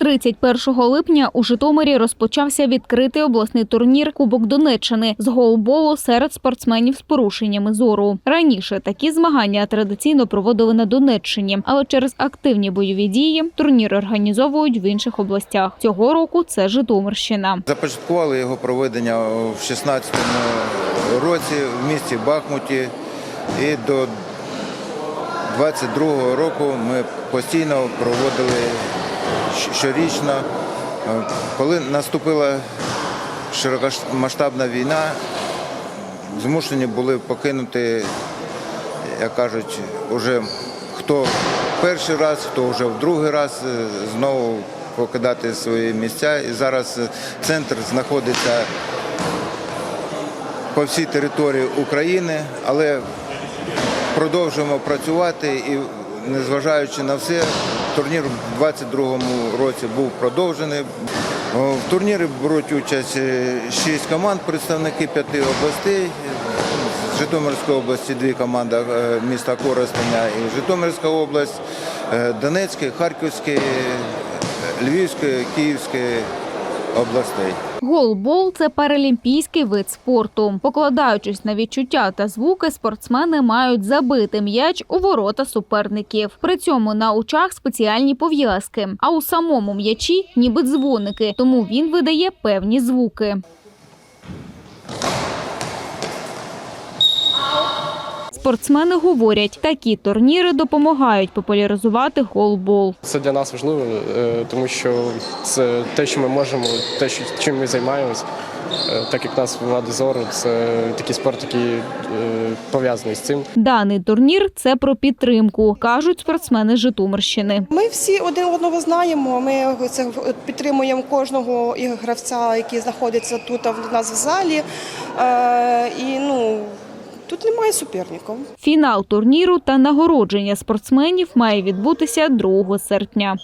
31 липня у Житомирі розпочався відкритий обласний турнір Кубок Донеччини з голболу серед спортсменів з порушеннями зору. Раніше такі змагання традиційно проводили на Донеччині, але через активні бойові дії турнір організовують в інших областях. Цього року це Житомирщина. Започаткували його проведення в 16-му році в місті Бахмуті і до 22-го року ми постійно проводили щорічно. Е, Коли наступила широкомасштабна війна, змушені були покинути, як кажуть, уже хто перший раз, хто вже в другий раз е, знову покидати свої місця. І зараз е, центр знаходиться по всій території України, але продовжуємо працювати і, незважаючи на все, турнір у 2022 році був продовжений. В турнірі беруть участь е, шість команд, представники п'яти областей. З Житомирської області дві команди е, міста Коростеня і Житомирська область, е, Донецької, Харківської, Львівської, Київської областей. Голбол це паралімпійський вид спорту. Покладаючись на відчуття та звуки, спортсмени мають забити м'яч у ворота суперників. При цьому на очах спеціальні пов'язки, а у самому м'ячі ніби дзвоники, тому він видає певні звуки. Спортсмени говорять, такі турніри допомагають популяризувати голбол. Це для нас важливо, е, тому що це те, що ми можемо, те, чим ми займаємось. Е, Так як нас влади зору, це такий спорт, який е, пов'язаний з цим. Даний турнір це про підтримку, кажуть спортсмени з Житомирщини. Ми всі один одного знаємо. Ми це підтримуємо кожного гравця, який знаходиться тут в нас в залі. І ну тут немає суперників. Фінал турніру та нагородження спортсменів має відбутися 2 серпня.